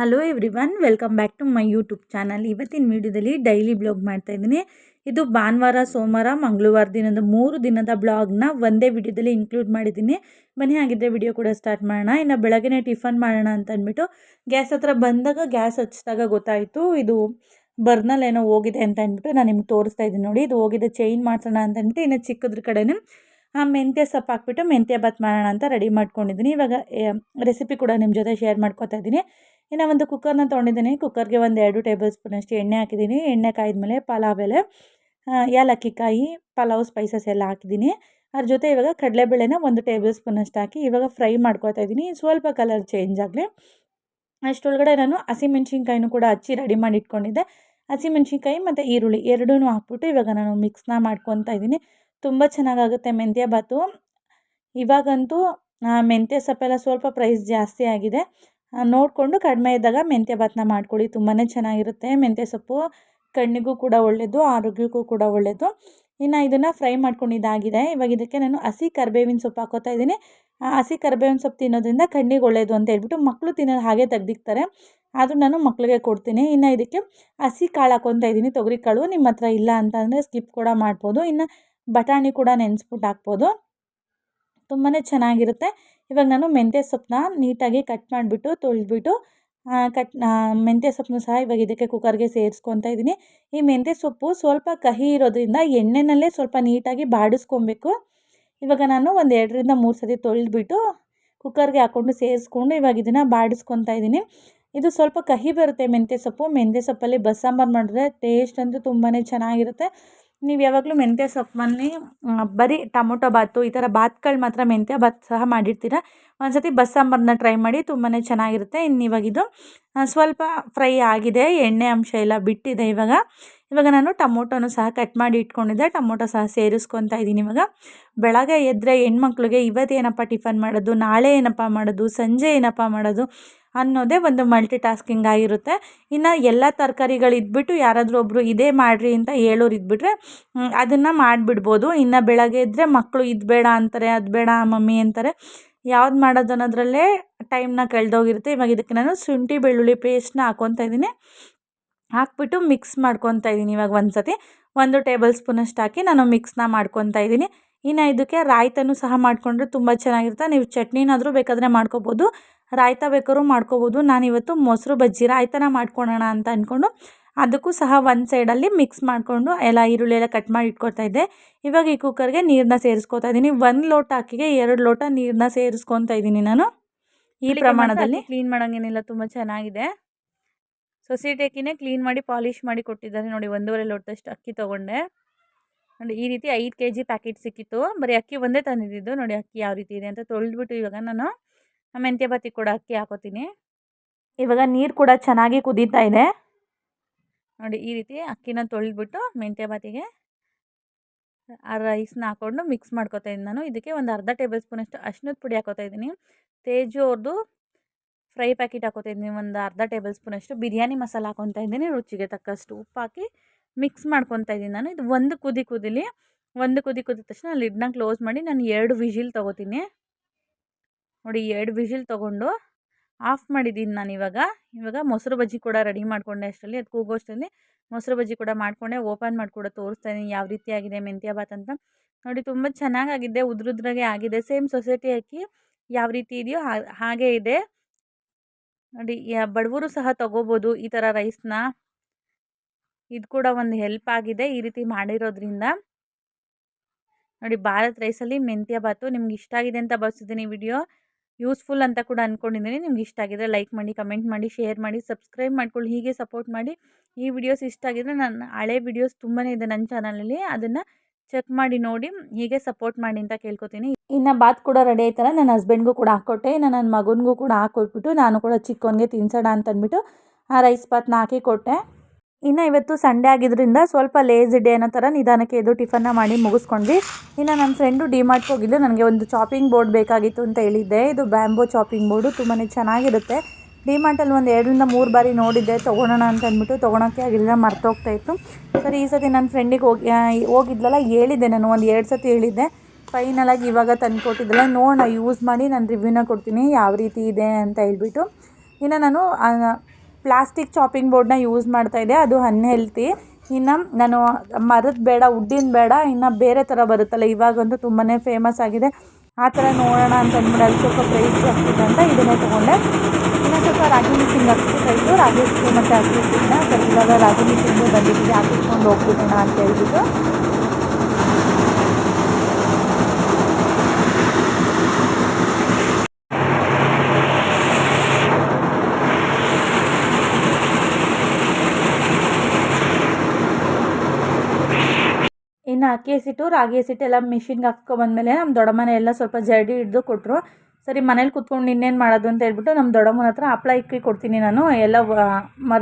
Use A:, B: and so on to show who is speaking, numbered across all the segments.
A: Hello everyone welcome back to my YouTube channel ಇವತ್ತಿನ ವಿಡಿಯೋದಲ್ಲಿ daily blog ಮಾಡ್ತಾ ಇದ್ದೀನಿ. ಇದು ಭಾನುವಾರ, ಸೋಮವಾರ, ಮಂಗಳವಾರ ದಿನದ ಮೂರು ದಿನದ ಬ್ಲಾಗ್ನ ಒಂದೇ ವಿಡಿಯೋದಲ್ಲಿ ಇನ್ಕ್ಲೂಡ್ ಮಾಡಿದ್ದೀನಿ. ಬನ್ನಿ ಆಗಿದ್ದರೆ ವಿಡಿಯೋ ಕೂಡ ಸ್ಟಾರ್ಟ್ ಮಾಡೋಣ. ಇನ್ನು ಬೆಳಗ್ಗೆ ಟಿಫನ್ ಮಾಡೋಣ ಅಂತ ಅಂದ್ಬಿಟ್ಟು ಗ್ಯಾಸ್ ಹತ್ರ ಬಂದಾಗ ಗ್ಯಾಸ್ ಹಚ್ಚಿದಾಗ ಗೊತ್ತಾಯಿತು, ಇದು ಬರ್ನಲ್ಲಿ ಏನೋ ಹೋಗಿದೆ ಅಂತ ಅಂದ್ಬಿಟ್ಟು ನಾನು ನಿಮ್ಗೆ ತೋರಿಸ್ತಾ ಇದ್ದೀನಿ ನೋಡಿ. ಇದು ಹೋಗಿದೆ ಚೈನ್ ಮಾಡ್ಸೋಣ ಅಂತ ಅಂದ್ಬಿಟ್ಟು ಇನ್ನು ಚಿಕ್ಕದ್ರ ಕಡೆನೇ, ಆ ಮೆಂತ್ಯ ಸೊಪ್ಪು ಹಾಕ್ಬಿಟ್ಟು ಮೆಂತ್ಯ ಬಾತ್ ಮಾಡೋಣ ಅಂತ ರೆಡಿ ಮಾಡ್ಕೊಂಡಿದ್ದೀನಿ. ಇವಾಗ ರೆಸಿಪಿ ಕೂಡ ನಿಮ್ಮ ಜೊತೆ ಶೇರ್ ಮಾಡ್ಕೊತಾ ಇದ್ದೀನಿ. ಇನ್ನು ಒಂದು ಕುಕ್ಕರ್ನ ತೊಗೊಂಡಿದ್ದೀನಿ. ಕುಕ್ಕರ್ಗೆ ಒಂದು ಎರಡು ಟೇಬಲ್ ಸ್ಪೂನಷ್ಟು ಎಣ್ಣೆ ಹಾಕಿದ್ದೀನಿ. ಎಣ್ಣೆ ಕಾಯ್ದಮೇಲೆ ಪಲಾವ್ ಎಲೆ ಏಲಕ್ಕಿ ಕಾಯಿ ಪಲಾವ್ ಸ್ಪೈಸಸ್ ಎಲ್ಲ ಹಾಕಿದ್ದೀನಿ. ಅದ್ರ ಜೊತೆ ಇವಾಗ ಕಡಲೆಬೇಳೆನ ಒಂದು ಟೇಬಲ್ ಸ್ಪೂನಷ್ಟು ಹಾಕಿ ಇವಾಗ ಫ್ರೈ ಮಾಡ್ಕೊತಾ ಇದ್ದೀನಿ. ಸ್ವಲ್ಪ ಕಲರ್ ಚೇಂಜ್ ಆಗಲಿ. ಅಷ್ಟರೊಳಗಡೆ ನಾನು ಹಸಿಮೆಣ್ಸಿನ್ಕಾಯಿನೂ ಕೂಡ ಹಚ್ಚಿ ರೆಡಿ ಮಾಡಿ ಇಟ್ಕೊಂಡಿದ್ದೆ. ಹಸಿಮೆಣ್ಸಿನ್ಕಾಯಿ ಮತ್ತು ಈರುಳ್ಳಿ ಎರಡೂ ಹಾಕ್ಬಿಟ್ಟು ಇವಾಗ ನಾನು ಮಿಕ್ಸ್ನ ಮಾಡ್ಕೊತಾ ಇದ್ದೀನಿ. ತುಂಬ ಚೆನ್ನಾಗಾಗುತ್ತೆ ಮೆಂತ್ಯ ಬಾತು ಇವಾಗಂತೂ ಮೆಂತ್ಯ ಸೊಪ್ಪೆಲ್ಲ ಸ್ವಲ್ಪ ಪ್ರೈಸ್ ಜಾಸ್ತಿ ಆಗಿದೆ. ನೋಡಿಕೊಂಡು ಕಡಿಮೆ ಇದ್ದಾಗ ಮೆಂತ್ಯ ಬಾತನ್ನ ಮಾಡ್ಕೊಳ್ಳಿ. ತುಂಬಾ ಚೆನ್ನಾಗಿರುತ್ತೆ. ಮೆಂತ್ಯ ಸೊಪ್ಪು ಕಣ್ಣಿಗೂ ಕೂಡ ಒಳ್ಳೆಯದು ಆರೋಗ್ಯಕ್ಕೂ ಕೂಡ ಒಳ್ಳೆಯದು ಇನ್ನು ಇದನ್ನು ಫ್ರೈ ಮಾಡ್ಕೊಂಡಿದ್ದಾಗಿದೆ ಇವಾಗ ಇದಕ್ಕೆ ನಾನು ಹಸಿ ಕರಿಬೇವಿನ ಸೊಪ್ಪು ಹಾಕೋತಾ ಇದ್ದೀನಿ. ಹಸಿ ಕರಿಬೇವಿನ ಸೊಪ್ಪು ತಿನ್ನೋದ್ರಿಂದ ಕಣ್ಣಿಗೆ ಒಳ್ಳೆಯದು ಅಂತ ಹೇಳ್ಬಿಟ್ಟು ಮಕ್ಕಳು ತಿನ್ನೋದು ಹಾಗೆ ತೆಗ್ದಿಕ್ತಾರೆ. ಆದರೂ ನಾನು ಮಕ್ಕಳಿಗೆ ಕೊಡ್ತೀನಿ. ಇನ್ನು ಇದಕ್ಕೆ ಹಸಿ ಕಾಳು ಹಾಕೊತಾ ಇದ್ದೀನಿ. ತೊಗರಿ ಕಾಳು ನಿಮ್ಮ ಹತ್ರ ಇಲ್ಲ ಅಂತಂದರೆ ಸ್ಕಿಪ್ ಕೂಡ ಮಾಡ್ಬೋದು. ಇನ್ನು ಬಟಾಣಿ ಕೂಡ ನೆನೆಸ್ಬಿಟ್ಟು ಹಾಕ್ಬೋದು. ತುಂಬಾ ಚೆನ್ನಾಗಿರುತ್ತೆ. ಇವಾಗ ನಾನು ಮೆಂತ್ಯ ಸೊಪ್ಪನ್ನ ನೀಟಾಗಿ ಕಟ್ ಮಾಡಿಬಿಟ್ಟು, ತೊಳೆದ್ಬಿಟ್ಟು ಕಟ್ ಮೆಂತ್ಯ ಸೊಪ್ಪನ್ನು ಸಹ ಇವಾಗ ಇದಕ್ಕೆ ಕುಕ್ಕರ್ಗೆ ಸೇರಿಸ್ಕೊತಾ ಇದ್ದೀನಿ. ಈ ಮೆಂತ್ಯ ಸೊಪ್ಪು ಸ್ವಲ್ಪ ಕಹಿ ಇರೋದ್ರಿಂದ ಎಣ್ಣೆನಲ್ಲೇ ಸ್ವಲ್ಪ ನೀಟಾಗಿ ಬಾಡಿಸ್ಕೊಬೇಕು. ಇವಾಗ ನಾನು ಒಂದು ಎರಡರಿಂದ ಮೂರು ಸತಿ ತೊಳೆದ್ಬಿಟ್ಟು ಕುಕ್ಕರ್ಗೆ ಹಾಕ್ಕೊಂಡು ಸೇರಿಸ್ಕೊಂಡು ಇವಾಗ ಇದನ್ನು ಬಾಡಿಸ್ಕೊತಾ ಇದ್ದೀನಿ. ಇದು ಸ್ವಲ್ಪ ಕಹಿ ಬರುತ್ತೆ ಮೆಂತ್ಯ ಸೊಪ್ಪು. ಮೆಂತ್ಯ ಸೊಪ್ಪಲ್ಲಿ ಬಸ್ಸಾಂಬಾರು ಮಾಡಿದ್ರೆ ಟೇಸ್ಟ್ ಅಂತೂ ತುಂಬಾ ಚೆನ್ನಾಗಿರುತ್ತೆ. ನೀವು ಯಾವಾಗಲೂ ಮೆಂತ್ಯ ಸೊಪ್ಪಲ್ಲಿ ಬರೀ ಟೊಮೊಟೊ ಬಾತು, ಈ ಥರ ಬಾತ್ಗಳು ಮಾತ್ರ ಮೆಂತ್ಯ ಬಾತ್ ಸಹ ಮಾಡಿರ್ತೀರ? ಒಂದು ಸತಿ ಬಸ್ಸಾಂಬಾರನ್ನ ಟ್ರೈ ಮಾಡಿ ತುಂಬಾ ಚೆನ್ನಾಗಿರುತ್ತೆ. ಇನ್ನು ಇವಾಗಿದು ಸ್ವಲ್ಪ ಫ್ರೈ ಆಗಿದೆ, ಎಣ್ಣೆ ಅಂಶ ಎಲ್ಲ ಬಿಟ್ಟಿದೆ ಇವಾಗ. ಇವಾಗ ನಾನು ಟೊಮೊಟೊನು ಸಹ ಕಟ್ ಮಾಡಿ ಇಟ್ಕೊಂಡಿದ್ದೆ, ಟೊಮೊಟೊ ಸಹ ಸೇರಿಸ್ಕೊತಾ ಇದ್ದೀನಿ ಇವಾಗ. ಬೆಳಗ್ಗೆ ಎದ್ದರೆ ಹೆಣ್ಮಕ್ಳಿಗೆ ಇವತ್ತೇನಪ್ಪ ಟಿಫನ್ ಮಾಡೋದು, ನಾಳೆ ಏನಪ್ಪ ಮಾಡೋದು, ಸಂಜೆ ಏನಪ್ಪ ಮಾಡೋದು ಅನ್ನೋದೇ ಒಂದು ಮಲ್ಟಿ ಟಾಸ್ಕಿಂಗ್ ಆಗಿರುತ್ತೆ. ಇನ್ನು ಎಲ್ಲ ತರಕಾರಿಗಳು ಇದ್ಬಿಟ್ಟು ಯಾರಾದರೂ ಒಬ್ಬರು ಇದೇ ಮಾಡಿರಿ ಅಂತ ಹೇಳೋರು ಇದ್ಬಿಟ್ರೆ ಅದನ್ನು ಮಾಡಿಬಿಡ್ಬೋದು. ಇನ್ನು ಬೆಳಗ್ಗೆ ಇದ್ದರೆ ಮಕ್ಕಳು ಇದು ಬೇಡ ಅಂತಾರೆ, ಅದು ಬೇಡ, ಮಮ್ಮಿ ಅಂತಾರೆ. ಯಾವ್ದು ಮಾಡೋದು ಅನ್ನೋದ್ರಲ್ಲೇ ಟೈಮ್ನ ಕಳೆದೋಗಿರುತ್ತೆ. ಇವಾಗ ಇದಕ್ಕೆ ನಾನು ಶುಂಠಿ ಬೆಳ್ಳುಳ್ಳಿ ಪೇಸ್ಟ್ನ ಹಾಕ್ಕೊತಾ ಇದ್ದೀನಿ. ಹಾಕ್ಬಿಟ್ಟು ಮಿಕ್ಸ್ ಮಾಡ್ಕೊತಾ ಇದ್ದೀನಿ ಇವಾಗ ಒಂದು ಸತಿ ಒಂದು ಟೇಬಲ್ ಸ್ಪೂನಷ್ಟು ಹಾಕಿ ನಾನು ಮಿಕ್ಸ್ನ ಮಾಡ್ಕೊತಾ ಇದ್ದೀನಿ. ಇನ್ನು ಇದಕ್ಕೆ ರಾಯ್ತನೂ ಸಹ ಮಾಡಿಕೊಂಡ್ರೆ ತುಂಬ ಚೆನ್ನಾಗಿರುತ್ತೆ. ನೀವು ಚಟ್ನಿನಾದರೂ ಬೇಕಾದರೆ ಮಾಡ್ಕೊಬೋದು. ರಾಯ್ತ ಬೇಕಾದ್ರೂ ಮಾಡ್ಕೋಬೋದು. ನಾನಿವತ್ತು ಮೊಸರು ಬಜ್ಜಿ ರಾಯ್ತನ ಮಾಡ್ಕೊಳೋಣ ಅಂತ ಅಂದ್ಕೊಂಡು ಅದಕ್ಕೂ ಸಹ ಒಂದು ಸೈಡಲ್ಲಿ ಮಿಕ್ಸ್ ಮಾಡಿಕೊಂಡು ಎಲ್ಲ ಈರುಳ್ಳಿ ಎಲ್ಲ ಕಟ್ ಮಾಡಿ ಇಟ್ಕೊಳ್ತಾ ಇದ್ದೆ. ಇವಾಗ ಈ ಕುಕ್ಕರ್ಗೆ ನೀರನ್ನ ಸೇರಿಸ್ಕೊತಾ ಇದ್ದೀನಿ. ಒಂದು ಲೋಟ ಅಕ್ಕಿಗೆ ಎರಡು ಲೋಟ ನೀರನ್ನ ಸೇರಿಸ್ಕೊತಾ ಇದ್ದೀನಿ ನಾನು. ಈ ಪ್ರಮಾಣದಲ್ಲಿ ಕ್ಲೀನ್ ಮಾಡೋಂಗೇನಿಲ್ಲ ತುಂಬ ಚೆನ್ನಾಗಿದೆ. ಸೊಸೈಟಿ ಅಕ್ಕಿನೇ ಕ್ಲೀನ್ ಮಾಡಿ ಪಾಲಿಷ್ ಮಾಡಿ ಕೊಟ್ಟಿದ್ದಾರೆ ನೋಡಿ ಒಂದೂವರೆ ಲೋಟದಷ್ಟು ಅಕ್ಕಿ ತೊಗೊಂಡೆ. ನೋಡಿ ಈ ರೀತಿ ಐದು ಕೆ ಜಿ ಪ್ಯಾಕೆಟ್ ಸಿಕ್ಕಿತ್ತು. ಬರೀ ಅಕ್ಕಿ ಒಂದೇ ತಂದಿದ್ದು. ನೋಡಿ ಅಕ್ಕಿ ಯಾವ ರೀತಿ ಇದೆ ಅಂತ ತೊಳೆದ್ಬಿಟ್ಟು ಇವಾಗ ನಾನು ಮೆಂತ್ಯ ಬತ್ತಿ ಕೂಡ ಅಕ್ಕಿ ಹಾಕೋತೀನಿ. ಇವಾಗ ನೀರು ಕೂಡ ಚೆನ್ನಾಗಿ ಕುದೀತಾ ಇದೆ. ನೋಡಿ ಈ ರೀತಿ ಅಕ್ಕಿನ ತೊಳೆದ್ಬಿಟ್ಟು ಮೆಂತ್ಯ ಬಾತಿಗೆ ಆ ರೈಸ್ನ ಹಾಕ್ಕೊಂಡು ಮಿಕ್ಸ್ ಮಾಡ್ಕೋತಾ ಇದ್ದೀನಿ ನಾನು. ಇದಕ್ಕೆ ಒಂದು ಅರ್ಧ ಟೇಬಲ್ ಸ್ಪೂನಷ್ಟು ಅಶ್ನದ ಪುಡಿ ಹಾಕೋತಾ ಇದ್ದೀನಿ. ತೇಜು ಅವ್ರದ್ದು ಫ್ರೈ ಪ್ಯಾಕೆಟ್ ಹಾಕೋತಾ ಇದ್ದೀನಿ. ಒಂದು ಅರ್ಧ ಟೇಬಲ್ ಸ್ಪೂನಷ್ಟು ಬಿರಿಯಾನಿ ಮಸಾಲ ಹಾಕೊತಾ ಇದ್ದೀನಿ. ರುಚಿಗೆ ತಕ್ಕಷ್ಟು ಉಪ್ಪು ಹಾಕಿ ಮಿಕ್ಸ್ ಮಾಡ್ಕೊತಾ ಇದ್ದೀನಿ ನಾನು. ಇದು ಒಂದು ಕುದಿ ಕುದಿಲಿ ಒಂದು ಕುದಿ ಕುದಿದ ತಕ್ಷಣ ಲಿಡ್ನ ಕ್ಲೋಸ್ ಮಾಡಿ ನಾನು ಎರಡು ವಿಜಿಲ್ ತೊಗೋತೀನಿ. ನೋಡಿ ಎರಡು ವಿಜಿಲ್ ತೊಗೊಂಡು ಆಫ್ ಮಾಡಿದ್ದೀನಿ ನಾನು ಇವಾಗ. ಇವಾಗ ಮೊಸರು ಬಜ್ಜಿ ಕೂಡ ರೆಡಿ ಮಾಡಿಕೊಂಡೆ ಅಷ್ಟರಲ್ಲಿ ಅದು ಕೂಗೋಷ್ಟರಲ್ಲಿ ಮೊಸರು ಬಜ್ಜಿ ಕೂಡ ಮಾಡಿಕೊಂಡೆ, ಓಪನ್ ಮಾಡಿ ಕೂಡ ತೋರಿಸ್ತಾ ಯಾವ ರೀತಿ ಆಗಿದೆ ಮೆಂತ್ಯ ಬಾತ್ ಅಂತ. ನೋಡಿ ತುಂಬ ಚೆನ್ನಾಗಾಗಿದೆ, ಉದ್ರುದ್ರಾಗೆ ಆಗಿದೆ, ಸೇಮ್ ಸೊಸೈಟಿ ಹಾಕಿ ಯಾವ ರೀತಿ ಇದೆಯೋ ಹಾಗೆ ಇದೆ. ನೋಡಿ ಬಡವರು ಸಹ ತಗೋಬೋದು ಈ ಥರ ರೈಸ್ನ. ಇದು ಕೂಡ ಒಂದು ಹೆಲ್ಪ್ ಆಗಿದೆ ಈ ರೀತಿ ಮಾಡಿರೋದ್ರಿಂದ. ನೋಡಿ ಭಾರತ್ ರೈಸಲ್ಲಿ ಮೆಂತ್ಯ ಬಾತು ನಿಮ್ಗೆ ಇಷ್ಟ ಆಗಿದೆ ಅಂತ ಭಾವಿಸಿದ್ದೀನಿ ವಿಡಿಯೋ. ಯೂಸ್ಫುಲ್ ಅಂತ ಕೂಡ ಅಂದ್ಕೊಂಡಿದ್ದೀನಿ ನಿಮ್ಗೆ ಇಷ್ಟ ಆಗಿದ್ರೆ ಲೈಕ್ ಮಾಡಿ, ಕಮೆಂಟ್ ಮಾಡಿ, ಶೇರ್ ಮಾಡಿ, ಸಬ್ಸ್ಕ್ರೈಬ್ ಮಾಡ್ಕೊಳ್ಳಿ, ಹೀಗೆ ಸಪೋರ್ಟ್ ಮಾಡಿ. ಈ ವಿಡಿಯೋಸ್ ಇಷ್ಟ ಆಗಿದ್ರೆ ನನ್ನ ಹಳೆ ವಿಡಿಯೋಸ್ ತುಂಬಾ ಇದೆ ನನ್ನ ಚಾನಲಲ್ಲಿ. ಅದನ್ನು ಚೆಕ್ ಮಾಡಿ, ನೋಡಿ, ಹೀಗೆ ಸಪೋರ್ಟ್ ಮಾಡಿ ಅಂತ ಕೇಳ್ಕೊತೀನಿ. ಇನ್ನು ಬಾತ್ ಕೂಡ ರೆಡಿ ಆಯ್ತಲ್ಲ ನನ್ನ ಹಸ್ಬೆಂಡ್ಗೂ ಕೂಡ ಹಾಕ್ಕೊಟ್ಟೆ ಇನ್ನು ನನ್ನ ಮಗನಿಗೂ ಕೂಡ ಹಾಕ್ಕೊಟ್ಬಿಟ್ಟು ನಾನು ಕೂಡ ಚಿಕ್ಕವನಿಗೆ ತಿನ್ಸೋಣ ಅಂತಂದ್ಬಿಟ್ಟು ಆ ರೈಸ್ ಬಾತ್ನ ಹಾಕಿ ಕೊಟ್ಟೆ. ಇನ್ನು ಇವತ್ತು ಸಂಡೇ ಆಗಿದ್ದರಿಂದ ಸ್ವಲ್ಪ ಲೇಸ್ ಡೇ ಅನ್ನೋ ಥರ ನಿಧಾನಕ್ಕೆ ಎದ್ದು ಟಿಫನ್ನ ಮಾಡಿ ಮುಗಿಸ್ಕೊಂಡ್ವಿ. ಇನ್ನು ನನ್ನ ಫ್ರೆಂಡು ಡಿಮಾರ್ಟ್ಗೆ ಹೋಗಿದ್ದು ನನಗೆ ಒಂದು ಚಾಪಿಂಗ್ ಬೋರ್ಡ್ ಬೇಕಾಗಿತ್ತು ಅಂತ ಹೇಳಿದ್ದೆ. ಇದು ಬ್ಯಾಂಬೋ ಚಾಪಿಂಗ್ ಬೋರ್ಡು ತುಂಬಾ ಚೆನ್ನಾಗಿರುತ್ತೆ. ಡಿಮಾರ್ಟಲ್ಲಿ ಒಂದು ಎರಡರಿಂದ ಮೂರು ಬಾರಿ ನೋಡಿದ್ದೆ. ತೊಗೊಳೋಣ ಅಂತ ಅಂದ್ಬಿಟ್ಟು ತೊಗೊಳೋಕ್ಕೆ ಆಗಿಲ್ಲ, ಮರ್ತೋಗ್ತಾ ಇತ್ತು. ಸರಿ, ಈ ಸತಿ ನನ್ನ ಫ್ರೆಂಡಿಗೆ ಹೋಗಿ ಹೋಗಿದ್ಲಲ್ಲ, ಹೇಳಿದ್ದೆ ನಾನು, ಒಂದು ಎರಡು ಸತಿ ಹೇಳಿದ್ದೆ. ಫೈನಲಾಗಿ ಇವಾಗ ತಂದು ಕೊಟ್ಟಿದ್ದಲ್ಲ, ನೋಡೋಣ ಯೂಸ್ ಮಾಡಿ ನಾನು ರಿವ್ಯೂನ ಕೊಡ್ತೀನಿ, ಯಾವ ರೀತಿ ಇದೆ ಅಂತ ಹೇಳ್ಬಿಟ್ಟು. ಇನ್ನು ನಾನು ಪ್ಲಾಸ್ಟಿಕ್ ಚಾಪಿಂಗ್ ಬೋರ್ಡ್ನ ಯೂಸ್ ಮಾಡ್ತಾ ಮಾಡ್ತಾಯಿದ್ದೆ ಅದು ಅನ್ಹೆಲ್ತಿ ಇನ್ನು ನಾನು ಮರದ ಬೇಡ ವುಡ್ಡಿನ ಬೇಡ, ಇನ್ನು ಬೇರೆ ಥರ ಬರುತ್ತಲ್ಲ, ಇವಾಗಂತೂ ತುಂಬಾ ಫೇಮಸ್ ಆಗಿದೆ. ಆ ಥರ ನೋಡೋಣ ಅಂತ ಅಂದ್ಬಿಟ್ಟು ಅಲ್ಲಿ ಸ್ವಲ್ಪ ಪ್ರೈಸ್ ಆಗ್ತಿದೆ ಅಂತ ಇದನ್ನೇ ತೊಗೊಂಡೆ. ಇನ್ನು ಸ್ವಲ್ಪ ರಾಗಿ ಮಿಕ್ಸಿಂಗ್ ಹಾಕ್ಬೇಕಾಯ್ತು. ರಾಗಿ ಮತ್ತೆ ಮತ್ತು ಸರಿ, ಇವಾಗ ರಾಗಿ ಮಿಕ್ಸಿಂಗು ಬಂದಿದ್ದೀವಿ. ಹಾಕಿಸ್ಕೊಂಡು ಹೋಗ್ಬಿಡೋಣ ಅಂತ ಹೇಳ್ಬಿಟ್ಟು. ಇನ್ನು ಅಕ್ಕಿ ಹಸಿಟ್ಟು, ರಾಗಿ ಹಸಿಟ್ಟು ಎಲ್ಲ ಮಿಷಿನ್ಗೆ ಹಾಕ್ಕೊಬಂದ್ಮೇಲೆ ನಮ್ಮ ದೊಡ್ಡಮ್ಮನೆ ಎಲ್ಲ ಸ್ವಲ್ಪ ಜಡಿ ಹಿಡ್ದು ಕೊಟ್ಟರು ಸರಿ, ಮನೇಲಿ ಕುತ್ಕೊಂಡು ಇನ್ನೇನು ಮಾಡೋದು ಅಂತ ಹೇಳ್ಬಿಟ್ಟು ನಮ್ಮ ದೊಡ್ಡಮ್ಮನ ಹತ್ರ ಹಪ್ಳ ಇಕ್ಕಿ ಕೊಡ್ತೀನಿ ನಾನು. ಎಲ್ಲ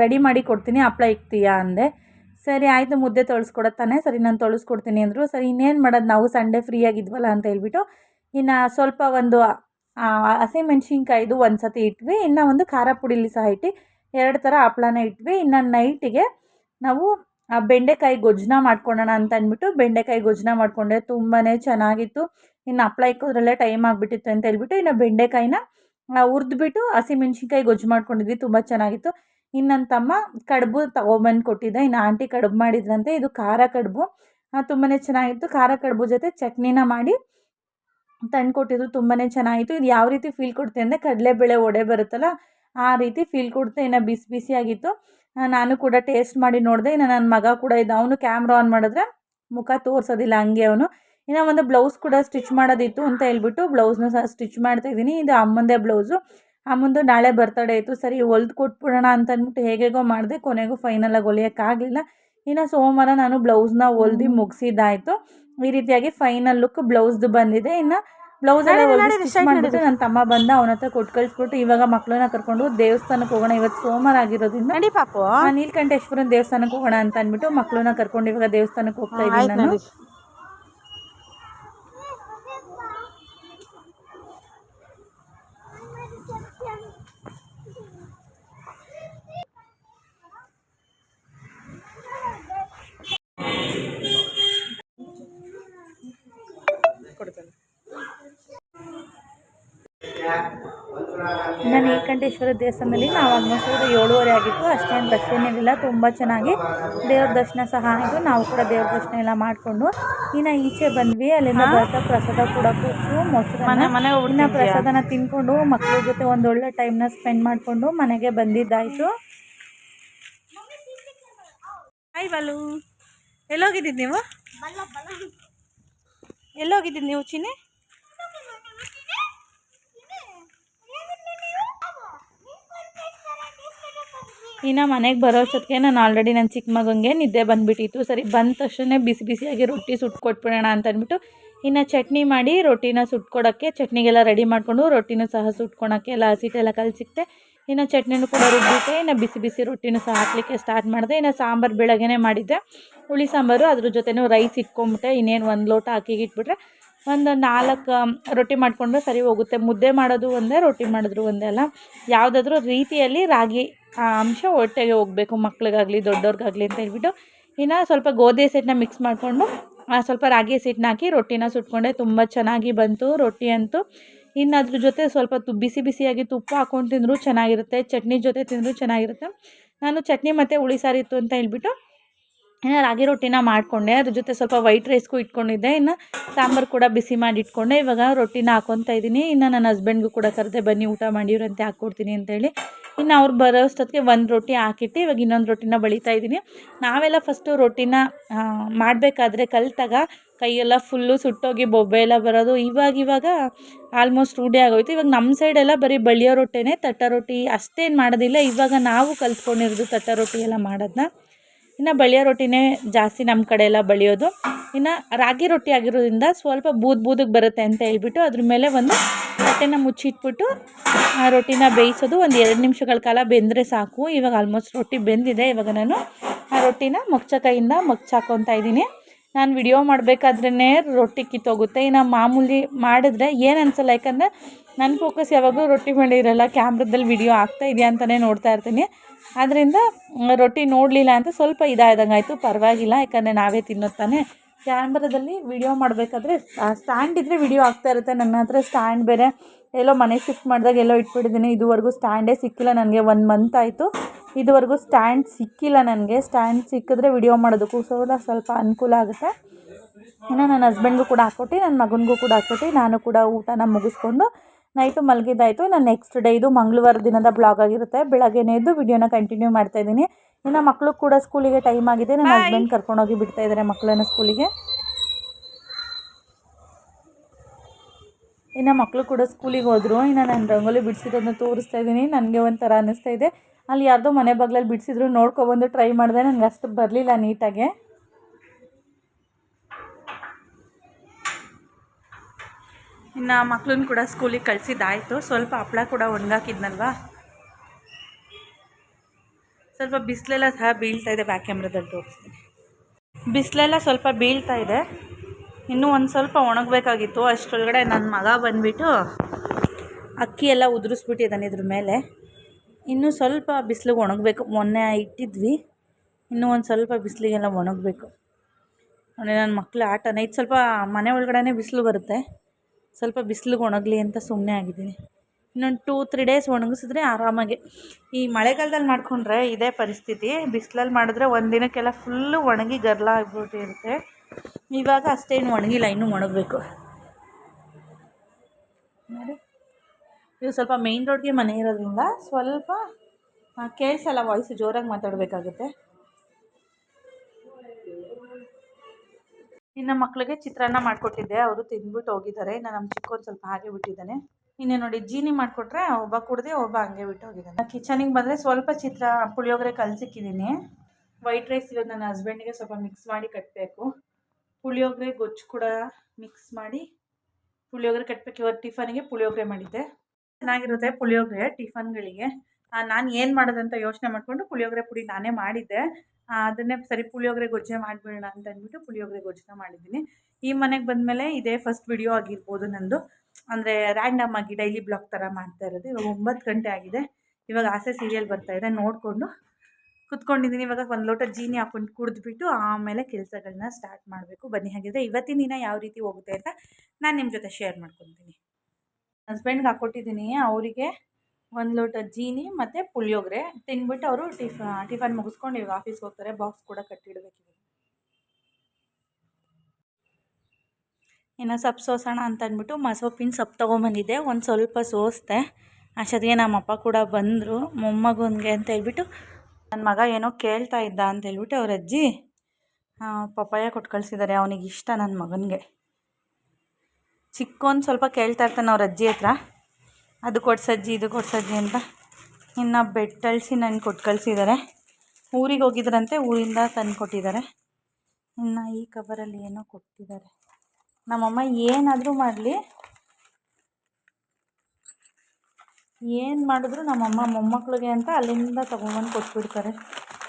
A: ರೆಡಿ ಮಾಡಿ ಕೊಡ್ತೀನಿ, ಹಪ್ಳ ಇಕ್ತೀಯಾ ಅಂದೆ. ಸರಿ, ಆಯಿತು, ಮುದ್ದೆ ತೊಳಸ್ಕೊಡತ್ತಾನೆ ಸರಿ, ನಾನು ತೊಳಸ್ಕೊಡ್ತೀನಿ ಅಂದರು. ಸರಿ, ಇನ್ನೇನು ಮಾಡೋದು ನಾವು ಸಂಡೇ ಫ್ರೀ ಆಗಿದ್ವಲ್ಲ ಅಂತ ಹೇಳ್ಬಿಟ್ಟು ಇನ್ನು ಸ್ವಲ್ಪ ಒಂದು ಹಸಿಮೆಣ್ಸಿನ್ಕಾಯ್ದು ಒಂದು ಸತಿ ಇಟ್ವಿ. ಇನ್ನು ಒಂದು ಖಾರ ಪುಡಿಲಿ ಸಹ ಇಟ್ಟು, ಎರಡು ಥರ ಹಪ್ಳನ ಇಟ್ವಿ. ಇನ್ನು ನೈಟಿಗೆ ನಾವು ಬೆಂಡೆಕಾಯಿ ಗೊಜ್ಜನ್ನ ಮಾಡ್ಕೊಳ್ಳೋಣ ಅಂತ ಅಂದ್ಬಿಟ್ಟು ಬೆಂಡೆಕಾಯಿ ಗೊಜ್ಜನ್ನ ಮಾಡಿಕೊಂಡೆ. ತುಂಬಾ ಚೆನ್ನಾಗಿತ್ತು. ಇನ್ನು ಹಪ್ಳ ಇಕ್ಕೋದ್ರಲ್ಲೇ ಟೈಮ್ ಆಗಿಬಿಟ್ಟಿತ್ತು ಅಂತ ಹೇಳ್ಬಿಟ್ಟು ಇನ್ನು ಬೆಂಡೆಕಾಯಿನ ಹುರಿದ್ಬಿಟ್ಟು ಹಸಿಮೆಣ್ಸಿನ್ಕಾಯಿ ಗೊಜ್ಜು ಮಾಡ್ಕೊಂಡಿದ್ವಿ. ತುಂಬ ಚೆನ್ನಾಗಿತ್ತು. ಇನ್ನು ನನ್ನ ತಮ್ಮ ಕಡುಬು ತಗೊಬಂದು ಕೊಟ್ಟಿದ್ದೆ. ಇನ್ನು ಆಂಟಿ ಕಡುಬು ಮಾಡಿದ್ರಂತೆ. ಇದು ಖಾರ ಕಡುಬು. ತುಂಬಾ ಚೆನ್ನಾಗಿತ್ತು. ಖಾರ ಕಡುಬು ಜೊತೆ ಚಟ್ನಿನ ಮಾಡಿ ತಂದು ಕೊಟ್ಟಿದ್ರು. ತುಂಬಾ ಚೆನ್ನಾಗಿತ್ತು. ಇದು ಯಾವ ರೀತಿ ಫೀಲ್ ಕೊಡ್ತೆ ಅಂದರೆ ಕಡಲೆಬೇಳೆ ಒಡೆ ಬರುತ್ತಲ್ಲ, ಆ ರೀತಿ ಫೀಲ್ ಕೊಡುತ್ತೆ. ಇನ್ನು ಬಿಸಿ ಬಿಸಿಯಾಗಿತ್ತು. ನಾನು ಕೂಡ ಟೇಸ್ಟ್ ಮಾಡಿ ನೋಡಿದೆ. ಇನ್ನು ನನ್ನ ಮಗ ಕೂಡ ಇದ್ದ ಅವನು ಕ್ಯಾಮ್ರಾ ಆನ್ ಮಾಡಿದ್ರೆ ಮುಖ ತೋರಿಸೋದಿಲ್ಲ, ಹಂಗೆ ಅವನು. ಇನ್ನು ಒಂದು ಬ್ಲೌಸ್ ಕೂಡ ಸ್ಟಿಚ್ ಮಾಡೋದಿತ್ತು ಅಂತ ಹೇಳ್ಬಿಟ್ಟು ಬ್ಲೌಸ್ನ ಸಹ ಸ್ಟಿಚ್ ಮಾಡ್ತಾ ಇದ್ದೀನಿ. ಇದು ಅಮ್ಮಂದೇ ಬ್ಲೌಸು ಅಮ್ಮಂದು ನಾಳೆ ಬರ್ತಡೇ ಇತ್ತು. ಸರಿ, ಹೊಲ್ದು ಕೊಟ್ಬಿಡೋಣ ಅಂತ ಅಂದ್ಬಿಟ್ಟು ಹೇಗೇಗೋ ಮಾಡಿದೆ. ಕೊನೆಗೂ ಫೈನಲಾಗಿ ಹೊಲಿಯೋಕ್ಕಾಗಲಿಲ್ಲ. ಇನ್ನು ಸೋಮವಾರ ನಾನು ಬ್ಲೌಸ್ನ ಹೊಲ್ದು ಮುಗಿಸಿದ್ದಾಯಿತು. ಈ ರೀತಿಯಾಗಿ ಫೈನಲ್ ಲುಕ್ ಬ್ಲೌಸ್ದು ಬಂದಿದೆ. ಇನ್ನು ಬ್ಲೌಸ್ ಮಾಡಿಬಿಟ್ಟು ನನ್ನ ತಮ್ಮ ಬಂದ ಅವನ ಹತ್ರ ಕೊಟ್ಟು ಕಳಿಸ್ಬಿಟ್ಟು ಇವಾಗ ಮಕ್ಕಳನ್ನ ಕರ್ಕೊಂಡು ದೇವಸ್ಥಾನಕ್ಕೆ ಹೋಗೋಣ. ಇವತ್ತು ಸೋಮವಾರ ಆಗಿರೋದ್ರಿಂದ
B: ನಡಿ ಪಾಪು
A: ನೀಲಕಂಠೇಶ್ವರನ ದೇವಸ್ಥಾನಕ್ಕೆ ಹೋಗೋಣ ಅಂತ ಅಂದ್ಬಿಟ್ಟು ಮಕ್ಕಳನ್ನ ಕರ್ಕೊಂಡು ಇವಾಗ ದೇವಸ್ಥಾನಕ್ಕೆ ಹೋಗ್ತಾ ಇದ್ದೀನಿ ನಾನು. ಇನ್ನು ಏಕಂಠೇಶ್ವರ ದೇವಸ್ಥಾನದಲ್ಲಿ ನಾವು ಆಲ್ಮೋಸ್ಟ್ ಏಳುವರೆ ಆಗಿತ್ತು. ಅಷ್ಟೇನು ರಶ್ ಏನಿರಲಿಲ್ಲ ತುಂಬ ಚೆನ್ನಾಗಿ ದೇವ್ರ ದರ್ಶನ ಸಹ ಆಯಿತು. ನಾವು ಕೂಡ ದೇವ್ರ ದರ್ಶನ ಎಲ್ಲ ಮಾಡಿಕೊಂಡು ಇನ್ನು ಈಚೆ ಬಂದ್ವಿ. ಅಲ್ಲಿಂದ ಬರ್ತಾ ಪ್ರಸಾದ ಕೂಡ ಕೂತು ಮೊಸರು
B: ಮನೆ ಮನೆ
A: ಇನ್ನು ಪ್ರಸಾದನ ತಿನ್ಕೊಂಡು ಮಕ್ಕಳ ಜೊತೆ ಒಂದೊಳ್ಳೆ ಒಳ್ಳೆ ಟೈಮ್ನ ಸ್ಪೆಂಡ್ ಮಾಡಿಕೊಂಡು ಮನೆಗೆ ಬಂದಿದ್ದಾಯಿತು. ಹಾಯ್ ಬಾಲು. ಎಲ್ಲೋಗಿದ್ದೀವಿ ನೀವು? ಎಲ್ಲೋಗಿದ್ದೀವಿ ನೀವು ಚಿನ್ನಿ? ಇನ್ನು ಮನೆಗೆ ಬರೋ ಅಷ್ಟೊತ್ತಿಗೆ ನಾನು ಆಲ್ರೆಡಿ ನನ್ನ ಚಿಕ್ಕ ಮಗನಿಗೆ ನಿದ್ದೆ ಬಂದುಬಿಟ್ಟಿತ್ತು. ಸರಿ, ಬಂದ ತಕ್ಷಣ ಬಿಸಿ ಬಿಸಿಯಾಗಿ ರೊಟ್ಟಿ ಸುಟ್ಕೊಟ್ಬಿಡೋಣ ಅಂತ ಅಂದ್ಬಿಟ್ಟು ಇನ್ನು ಚಟ್ನಿ ಮಾಡಿ ರೊಟ್ಟಿನ ಸುಟ್ಕೊಡೋಕ್ಕೆ ಚಟ್ನಿಗೆಲ್ಲ ರೆಡಿ ಮಾಡಿಕೊಂಡು ರೊಟ್ಟಿನೂ ಸಹ ಸುಟ್ಕೊಳಕ್ಕೆ ಎಲ್ಲ ಹಸಿಟ್ಟೆಲ್ಲ ಕಲಸಿಕ್ತೆ. ಇನ್ನು ಚಟ್ನಿನೂ ಕೂಡ ರುಬ್ಬಿಟ್ಟೆ ಇನ್ನು ಬಿಸಿ ಬಿಸಿ ರೊಟ್ಟಿನೂ ಸಹ ಹಾಕಲಿಕ್ಕೆ ಸ್ಟಾರ್ಟ್ ಮಾಡಿದೆ. ಇನ್ನು ಸಾಂಬಾರು ಬೆಳಗ್ಗೆ ಮಾಡಿದ್ದೆ. ಹುಳಿ ಸಾಂಬಾರು ಅದ್ರ ಜೊತೆನೂ ರೈಸ್ ಇಟ್ಕೊಂಬಿಟ್ಟೆ, ಇನ್ನೇನು ಒಂದು ಲೋಟ ಅಕ್ಕಿಗೆ ಇಟ್ಬಿಟ್ರೆ. ಒಂದು ನಾಲ್ಕು ರೊಟ್ಟಿ ಮಾಡಿಕೊಂಡ್ರೆ ಸರಿ ಹೋಗುತ್ತೆ. ಮುದ್ದೆ ಮಾಡೋದು ಒಂದೇ, ರೊಟ್ಟಿ ಮಾಡಿದ್ರು ಒಂದೇ ಅಲ್ಲ. ಯಾವುದಾದ್ರೂ ರೀತಿಯಲ್ಲಿ ರಾಗಿ ಆ, ಅಂಶ ಹೊಟ್ಟೆಗೆ ಹೋಗಬೇಕು, ಮಕ್ಳಿಗಾಗಲಿ, ದೊಡ್ಡವ್ರಿಗಾಗಲಿ ಅಂತ ಹೇಳ್ಬಿಟ್ಟು ಇನ್ನು ಸ್ವಲ್ಪ ಗೋಧಿ ಹಿಟ್ಟನ್ನ ಮಿಕ್ಸ್ ಮಾಡಿಕೊಂಡು ಸ್ವಲ್ಪ ರಾಗಿ ಸೆಟ್ನ ಹಾಕಿ ರೊಟ್ಟಿನ ಸುಟ್ಕೊಂಡೆ. ತುಂಬ ಚೆನ್ನಾಗಿ ಬಂತು ರೊಟ್ಟಿ ಅಂತೂ. ಇನ್ನು ಅದ್ರ ಜೊತೆ ಸ್ವಲ್ಪ ತು, ಬಿಸಿ ಬಿಸಿಯಾಗಿ ತುಪ್ಪ ಹಾಕ್ಕೊಂಡು ತಿಂದರೂ ಚೆನ್ನಾಗಿರುತ್ತೆ, ಚಟ್ನಿ ಜೊತೆ ತಿಂದರೂ ಚೆನ್ನಾಗಿರುತ್ತೆ. ನಾನು ಚಟ್ನಿ ಮತ್ತು ಹುಳಿ ಸಾರಿತ್ತು ಅಂತ ಹೇಳ್ಬಿಟ್ಟು ಇನ್ನು ರಾಗಿ ರೊಟ್ಟಿನ ಮಾಡಿಕೊಂಡೆ. ಅದ್ರ ಜೊತೆ ಸ್ವಲ್ಪ ವೈಟ್ ರೈಸ್ಗೂ ಇಟ್ಕೊಂಡಿದ್ದೆ. ಇನ್ನು ಸಾಂಬಾರು ಕೂಡ ಬಿಸಿ ಮಾಡಿ ಇಟ್ಕೊಂಡೆ. ಇವಾಗ ರೊಟ್ಟಿನ ಹಾಕ್ಕೊತಾ ಇದ್ದೀನಿ. ಇನ್ನು ನನ್ನ ಹಸ್ಬೆಂಡ್ಗೂ ಕೂಡ ಕರೆದೆ, ಬನ್ನಿ ಊಟ ಮಾಡಿವ್ರಂತೆ, ಹಾಕ್ಕೊಡ್ತೀನಿ ಅಂತೇಳಿ. ಇನ್ನು ಅವ್ರು ಬರೋ ಅಷ್ಟೊತ್ತಿಗೆ ಒಂದು ರೊಟ್ಟಿ ಹಾಕಿಟ್ಟು ಇವಾಗ ಇನ್ನೊಂದು ರೊಟ್ಟಿನ ಬಳಿತಾ ಇದ್ದೀನಿ. ನಾವೆಲ್ಲ ಫಸ್ಟು ರೊಟ್ಟಿನ ಮಾಡಬೇಕಾದ್ರೆ ಕಲಿತಾಗ ಕೈಯೆಲ್ಲ ಫುಲ್ಲು ಸುಟ್ಟೋಗಿ ಬೊಬ್ಬೆ ಎಲ್ಲ ಬರೋದು. ಇವಾಗ ಇವಾಗ ಆಲ್ಮೋಸ್ಟ್ ರೂಢಿ ಆಗೋಯ್ತು. ಇವಾಗ ನಮ್ಮ ಸೈಡೆಲ್ಲ ಬರೀ ಬಳಿಯೋ ರೊಟ್ಟೆನೇ, ತಟ್ಟ ರೊಟ್ಟಿ ಅಷ್ಟೇನು ಮಾಡೋದಿಲ್ಲ. ಇವಾಗ ನಾವು ಕಲ್ತ್ಕೊಂಡಿರೋದು ತಟ್ಟ ರೊಟ್ಟಿ ಎಲ್ಲ ಮಾಡೋದನ್ನ ಇನ್ನು ಬಳಿಯ ರೊಟ್ಟಿನೇ ಜಾಸ್ತಿ ನಮ್ಮ ಕಡೆ ಎಲ್ಲ ಬಳಿಯೋದು. ಇನ್ನು ರಾಗಿ ರೊಟ್ಟಿ ಆಗಿರೋದ್ರಿಂದ ಸ್ವಲ್ಪ ಬೂದು ಬೂದಕ್ಕೆ ಬರುತ್ತೆ ಅಂತ ಹೇಳ್ಬಿಟ್ಟು ಅದ್ರ ಮೇಲೆ ಒಂದು ತಟ್ಟೆನ ಮುಚ್ಚಿಟ್ಬಿಟ್ಟು ಆ ರೊಟ್ಟಿನ ಬೇಯಿಸೋದು ಒಂದು ಎರಡು ನಿಮಿಷಗಳ ಕಾಲ ಬೆಂದರೆ ಸಾಕು. ಇವಾಗ ಆಲ್ಮೋಸ್ಟ್ ರೊಟ್ಟಿ ಬೆಂದಿದೆ. ಇವಾಗ ನಾನು ಆ ರೊಟ್ಟಿನ ಮೊಗ್ಚ ಕೈಯಿಂದ ಮೊಗ್ಚಾಕೊತಾ ಇದ್ದೀನಿ. ನಾನು ವಿಡಿಯೋ ಮಾಡಬೇಕಾದ್ರೇ ರೊಟ್ಟಿ ಕಿತ್ತೋಗುತ್ತೆ. ಇನ್ನು ಮಾಮೂಲಿ ಮಾಡಿದ್ರೆ ಏನು ಅನಿಸಲ್ಲ. ಯಾಕಂದರೆ ನನ್ನ ಫೋಕಸ್ ಯಾವಾಗಲೂ ರೊಟ್ಟಿ ಮಾಡಿರಲ್ಲ. ಕ್ಯಾಮ್ರದಲ್ಲಿ ವಿಡಿಯೋ ಆಗ್ತಾ ಇದೆಯಾ ಅಂತಲೇ ನೋಡ್ತಾ ಇರ್ತೀನಿ. ಆದ್ದರಿಂದ ರೊಟ್ಟಿ ನೋಡಲಿಲ್ಲ ಅಂತ ಸ್ವಲ್ಪ ಇದಾದಂಗೆ ಆಯಿತು ಪರವಾಗಿಲ್ಲ, ಯಾಕಂದರೆ ನಾವೇ ತಿನ್ನೋತಾನೆ ಕ್ಯಾಮ್ರಾದಲ್ಲಿ ವಿಡಿಯೋ ಮಾಡಬೇಕಾದ್ರೆ ಸ್ಟ್ಯಾಂಡ್ ಇದ್ದರೆ ವಿಡಿಯೋ ಆಗ್ತಾ ಇರುತ್ತೆ. ನನ್ನ ಹತ್ರ ಸ್ಟ್ಯಾಂಡ್ ಬೇರೆ. ಎಲ್ಲೋ ಮನೆ ಶಿಫ್ಟ್ ಮಾಡಿದಾಗ ಎಲ್ಲೋ ಇಟ್ಬಿಟ್ಟಿದ್ದೀನಿ. ಇದುವರೆಗೂ ಸ್ಟ್ಯಾಂಡೇ ಸಿಕ್ಕಿಲ್ಲ ನನಗೆ. ಒನ್ ಮಂತ್ ಆಯಿತು. ಇದುವರೆಗೂ ಸ್ಟ್ಯಾಂಡ್ ಸಿಕ್ಕಿಲ್ಲ ನನಗೆ. ಸ್ಟ್ಯಾಂಡ್ ಸಿಕ್ಕಿದ್ರೆ ವಿಡಿಯೋ ಮಾಡೋದಕ್ಕೂ ಕೂಡ ಸ್ವಲ್ಪ ಅನುಕೂಲ ಆಗುತ್ತೆ. ಇನ್ನು ನನ್ನ ಹಸ್ಬೆಂಡ್ಗೂ ಕೂಡ ಹಾಕ್ಕೊಟ್ಟು, ನನ್ನ ಮಗನಿಗೂ ಕೂಡ ಹಾಕ್ಕೊಟ್ಟು, ನಾನು ಕೂಡ ಊಟನ ಮುಗಿಸ್ಕೊಂಡು ನೈಟು ಮಲಗಿದ್ದಾಯಿತು. ನಾನು ನೆಕ್ಸ್ಟ್ ಡೇ ಇದು ಮಂಗಳವಾರ ದಿನದ ಬ್ಲಾಗ್ ಆಗಿರುತ್ತೆ. ಬೆಳಗ್ಗೆನೇ ಎದ್ದು ವಿಡಿಯೋನ ಕಂಟಿನ್ಯೂ ಮಾಡ್ತಾ ಇದ್ದೀನಿ. ಇನ್ನು ಮಕ್ಕಳು ಕೂಡ ಸ್ಕೂಲಿಗೆ ಟೈಮ್ ಆಗಿದೆ. ನನ್ನ ಹಸ್ಬೆಂಡ್ ಕರ್ಕೊಂಡೋಗಿ ಬಿಡ್ತಾ ಇದ್ದಾರೆ ಮಕ್ಕಳನ್ನ ಸ್ಕೂಲಿಗೆ ಇನ್ನು ಮಕ್ಕಳು ಕೂಡ ಸ್ಕೂಲಿಗೆ ಹೋದರು. ಇನ್ನು ನಾನು ರಂಗೋಲಿ ಬಿಡಿಸಿದ್ದನ್ನು ತೋರಿಸ್ತಾ ಇದ್ದೀನಿ. ನನಗೆ ಒಂಥರ ಅನ್ನಿಸ್ತಾ ಇದೆ. ಅಲ್ಲಿ ಯಾರ್ದೋ ಮನೆ ಬಾಗ್ಲಲ್ಲಿ ಬಿಡಿಸಿದ್ರು ನೋಡ್ಕೊಬಂದು ಟ್ರೈ ಮಾಡಿದೆ. ನನಗೆ ಅಷ್ಟು ಬರಲಿಲ್ಲ ನೀಟಾಗೆ ಇನ್ನು ಮಕ್ಳನ್ನ ಕೂಡ ಸ್ಕೂಲಿಗೆ ಕಳಿಸಿದ್ದಾಯಿತು. ಸ್ವಲ್ಪ ಹಪ್ಪಳ ಕೂಡ ಒಣಗಾಕಿದ್ನಲ್ವಾ? ಸ್ವಲ್ಪ ಬಿಸಿಲೆಲ್ಲ ಸಹ ಬೀಳ್ತಾ ಇದೆ ಬ್ಯಾಕ್ ಕ್ಯಾಮ್ರಾದಲ್ಲಿ ತೋರಿಸ್ತೀನಿ. ಬಿಸಿಲೆಲ್ಲ ಸ್ವಲ್ಪ ಬೀಳ್ತಾ ಇದೆ. ಇನ್ನೂ ಒಂದು ಸ್ವಲ್ಪ ಒಣಗಬೇಕಾಗಿತ್ತು. ಅಷ್ಟರೊಳಗಡೆ ನನ್ನ ಮಗ ಬಂದುಬಿಟ್ಟು ಅಕ್ಕಿ ಎಲ್ಲ ಉದುರಿಸ್ಬಿಟ್ಟಿದ್ದಾನೆ ಇದ್ರ ಮೇಲೆ. ಇನ್ನೂ ಸ್ವಲ್ಪ ಬಿಸಿಲಿಗೆ ಒಣಗಬೇಕು. ಮೊನ್ನೆ ಇಟ್ಟಿದ್ವಿ. ಇನ್ನೂ ಒಂದು ಸ್ವಲ್ಪ ಬಿಸಿಲಿಗೆಲ್ಲ ಒಣಗಬೇಕು. ನೋಡಿ ನನ್ನ ಮಕ್ಕಳು ಆಟನೇ ಇದು ಸ್ವಲ್ಪ ಮನೆ ಒಳಗಡೆ ಬಿಸಿಲು ಬರುತ್ತೆ. ಸ್ವಲ್ಪ ಬಿಸಿಲಿಗೆ ಒಣಗಲಿ ಅಂತ ಸುಮ್ಮನೆ ಆಗಿದ್ದೀನಿ. ಇನ್ನೊಂದು ಟೂ ತ್ರೀ ಡೇಸ್ ಒಣಗಿಸಿದ್ರೆ ಆರಾಮಾಗಿ. ಈ ಮಳೆಗಾಲದಲ್ಲಿ ಮಾಡಿಕೊಂಡ್ರೆ ಇದೇ ಪರಿಸ್ಥಿತಿ. ಬಿಸಿಲಲ್ಲಿ ಮಾಡಿದ್ರೆ ಒಂದು ದಿನಕ್ಕೆಲ್ಲ ಫುಲ್ಲು ಒಣಗಿ ಗರ್ಲ ಆಗಿಬಿಟ್ಟಿರುತ್ತೆ. ಇವಾಗ ಅಷ್ಟೇನು ಒಣಗಿಲ್ಲ, ಇನ್ನೂ ಒಣಗಬೇಕು. ನೋಡಿ. ಇದು ಸ್ವಲ್ಪ ಮೇನ್ ರೋಡ್ಗೆ ಮನೆ ಇರೋದ್ರಿಂದ ಸ್ವಲ್ಪ ಕೇಳಿಸಲ್ಲ ವಾಯ್ಸು ಜೋರಾಗಿ ಮಾತಾಡಬೇಕಾಗುತ್ತೆ. ಇನ್ನು ಮಕ್ಕಳಿಗೆ ಚಿತ್ರಾನ್ನ ಮಾಡಿಕೊಟ್ಟಿದ್ದೆ. ಅವರು ತಿಂದ್ಬಿಟ್ಟು ಹೋಗಿದ್ದಾರೆ. ಇನ್ನು ನಮ್ಮ ಚಿಕ್ಕೋನ್ ಸ್ವಲ್ಪ ಹಾಗೆ ಬಿಟ್ಟಿದ್ದಾನೆ. ಇನ್ನೇ ನೋಡಿ ಜೀನಿ ಮಾಡಿಕೊಟ್ರೆ ಒಬ್ಬ ಕುಡ್ದೆ ಒಬ್ಬ ಹಂಗೆ ಬಿಟ್ಟು ಹೋಗಿದ್ದಾನೆ. ಕಿಚನಿಗೆ ಬಂದರೆ ಸ್ವಲ್ಪ ಚಿತ್ರ ಪುಳಿಯೋಗರೆ ಕಲಸಿಕ್ಕಿದ್ದೀನಿ ವೈಟ್ ರೈಸ್ ಇರೋದು ನನ್ನ ಹಸ್ಬೆಂಡಿಗೆ ಸ್ವಲ್ಪ ಮಿಕ್ಸ್ ಮಾಡಿ ಕಟ್ಟಬೇಕು ಪುಳಿಯೋಗರೆ ಗೊಜ್ಜು ಕೂಡ ಮಿಕ್ಸ್ ಮಾಡಿ ಪುಳಿಯೋಗರೆ ಕಟ್ಟಬೇಕು ಇವತ್ತು ಟಿಫನಿಗೆ ಪುಳಿಯೋಗರೆ ಮಾಡಿದ್ದೆ. ಚೆನ್ನಾಗಿರುತ್ತೆ ಪುಳಿಯೋಗರೆ ಟಿಫನ್ಗಳಿಗೆ ನಾನು ಏನು ಮಾಡೋದಂತ ಯೋಚನೆ ಮಾಡಿಕೊಂಡು ಪುಳಿಯೋಗರೆ ಪುಡಿ ನಾನೇ ಮಾಡಿದ್ದೆ. ಅದನ್ನೇ ಸರಿ ಪುಳಿಯೋಗರೆ ಗೊಜ್ಜೆ ಮಾಡಿಬಿಡೋಣ ಅಂತ ಅಂದ್ಬಿಟ್ಟು ಪುಳಿಯೋಗರೆ ಗೊಜ್ಜನ್ನ ಮಾಡಿದ್ದೀನಿ. ಈ ಮನೆಗೆ ಬಂದಮೇಲೆ ಇದೇ ಫಸ್ಟ್ ವಿಡಿಯೋ ಆಗಿರ್ಬೋದು ನಂದು. ಅಂದರೆ ರ್ಯಾಂಡಮ್ ಆಗಿ ಡೈಲಿ ಬ್ಲಾಗ್ ಥರ ಮಾಡ್ತಾ ಇರೋದು. ಇವಾಗ ಒಂಬತ್ತು ಗಂಟೆ ಆಗಿದೆ. ಇವಾಗ ಆಸೆ ಸೀರಿಯಲ್ ಬರ್ತಾ ಇದೆ. ನೋಡಿಕೊಂಡು ಕುತ್ಕೊಂಡಿದ್ದೀನಿ. ಇವಾಗ ಒಂದು ಲೋಟ ಜೀನಿ ಹಾಕೊಂಡು ಕುಡಿದ್ಬಿಟ್ಟು ಆಮೇಲೆ ಕೆಲಸಗಳನ್ನ ಸ್ಟಾರ್ಟ್ ಮಾಡಬೇಕು. ಬನ್ನಿ, ಹಾಗಿದ್ರೆ ಇವತ್ತಿನ ದಿನ ಯಾವ ರೀತಿ ಹೋಗುತ್ತೆ ಅಂತ ನಾನು ನಿಮ್ಮ ಜೊತೆ ಶೇರ್ ಮಾಡ್ಕೊತೀನಿ. ಹಸ್ಬೆಂಡ್ಗೆ ಹಾಕ್ಕೊಟ್ಟಿದ್ದೀನಿ ಅವರಿಗೆ ಒಂದು ಲೋಟ ಜೀನಿ ಮತ್ತು ಪುಳಿಯೋಗರೆ ತಿಂದ್ಬಿಟ್ಟು ಅವರು ಟಿಫ ಟಿಫನ್ ಮುಗಿಸ್ಕೊಂಡು ಇವಾಗ ಆಫೀಸ್ಗೆ ಹೋಗ್ತಾರೆ. ಬಾಕ್ಸ್ ಕೂಡ ಕಟ್ಟಿಡ್ಬೇಕು ಇನ್ನು ಸೊಪ್ಪು ಸೋಸೋಣ ಅಂತ ಅಂದ್ಬಿಟ್ಟು ಮಸೊಪ್ಪಿನ ಸೊಪ್ಪು ತೊಗೊಂಬಂದಿದ್ದೆ. ಒಂದು ಸ್ವಲ್ಪ ಸೋಸಿದೆ. ಅಷ್ಟೊತ್ತಿಗೆ ನಮ್ಮಪ್ಪ ಕೂಡ ಬಂದರು. ಮೊಮ್ಮಗನಿಗೆ ಅಂತ ಹೇಳ್ಬಿಟ್ಟು ನನ್ನ ಮಗ ಏನೋ ಕೇಳ್ತಾ ಇದ್ದ ಅಂತ ಹೇಳ್ಬಿಟ್ಟು ಅವ್ರ ಅಜ್ಜಿ ಪಪ್ಪಾಯ ಕೊಟ್ಟು ಕಳಿಸಿದ್ದಾರೆ. ಅವನಿಗೆ ಇಷ್ಟ ನನ್ನ ಮಗನಿಗೆ. ಚಿಕ್ಕೋನ್ ಸ್ವಲ್ಪ ಕೇಳ್ತಾ ಇರ್ತಾನೆ ಅವ್ರ ಅಜ್ಜಿ ಹತ್ರ. ಅದು ಕೊಡ್ಸಜ್ಜಿ ಇದು ಕೊಡ್ಸಜ್ಜಿ ಅಂತ. ಇನ್ನು ಬೆಟ್ಟಳಿಸಿ ನನಗೆ ಕೊಟ್ಟು ಕಳಿಸಿದ್ದಾರೆ ಊರಿಗೆ ಹೋಗಿದ್ರಂತೆ, ಊರಿಂದ ತಂದು ಕೊಟ್ಟಿದ್ದಾರೆ ಇನ್ನು ಈ ಕವರಲ್ಲಿ ಏನೋ ಕೊಟ್ಟಿದ್ದಾರೆ ನಮ್ಮಮ್ಮ ಏನಾದರೂ ಮಾಡಲಿ. ಏನು ಮಾಡಿದ್ರು ನಮ್ಮಮ್ಮ ಮೊಮ್ಮಕ್ಳಿಗೆ ಅಂತ ಅಲ್ಲಿಂದ ತೊಗೊಂಬಂದು ಕೊಟ್ಬಿಡ್ತಾರೆ.